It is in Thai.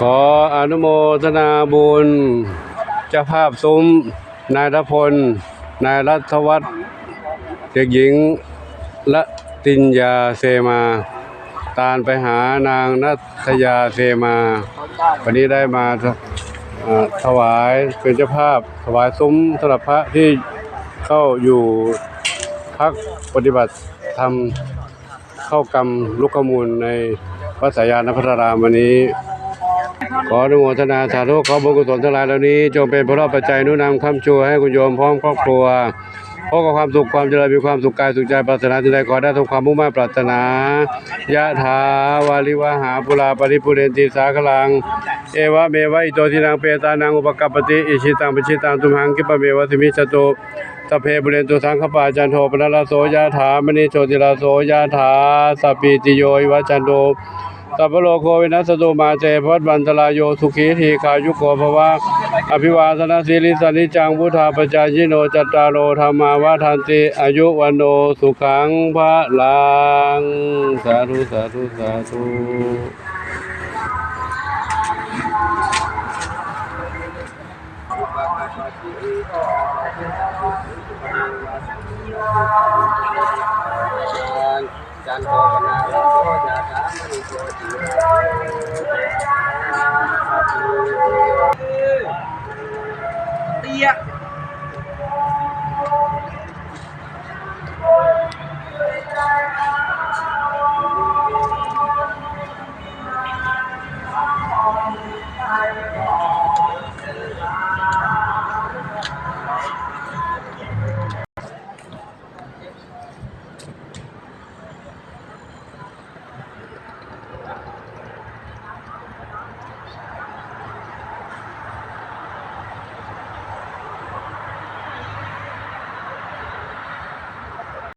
ขออนุโมทนาบุญเจ้าภาพซุ้ม นายรพล นายรัฐวัฒน์เด็กหญิงละติญญาเซมา ตานไปหานางนัทยาเซมา วันนี้ได้มาถวายเป็นเจ้าภาพ ถวายซุ้มสำหรับพระที่เข้าอยู่พักปฏิบัติธรรมเข้ากรรมลุกขมูลในวัดสายานพัทรามวันนี้ ขออนุโมทนาสาธุขอบุญกุศลทั้งหลายเหล่านี้ จงเป็นพระรอดปัจจัยนุนำคำชูให้คุณโยมพร้อมครอบครัวพบกับความสุขความเจริญมีความสุขกายสุขใจปรารถนาที่ใดขอได้ทุกความมุ่งมั่นปรารถนายะถาวาลิวหาปุราปริปุเรนติสาคลัง เอวะเมวะอิโตทินังเปตานังอุปกัปปติอิชิตังปชิตังตุมหังคิปะเมวะสิมิจตุสเพบุเรนตุสังขปาจันโทปนลาโสยะถามณีโชติลาโสยะถาสัพพิติโยวัจจันโต สัพพโลโควินัสตุมาเตภวัตวันตรายโยสุขีทีขายุโกภวะอภิวาสนาสีลิสานิจังพุทธาปจายโนจัตตารโอธรรมาวาทันติอายุวันโนสุขังพระลังสาธุสาธุสาธุจันทปนาร tia.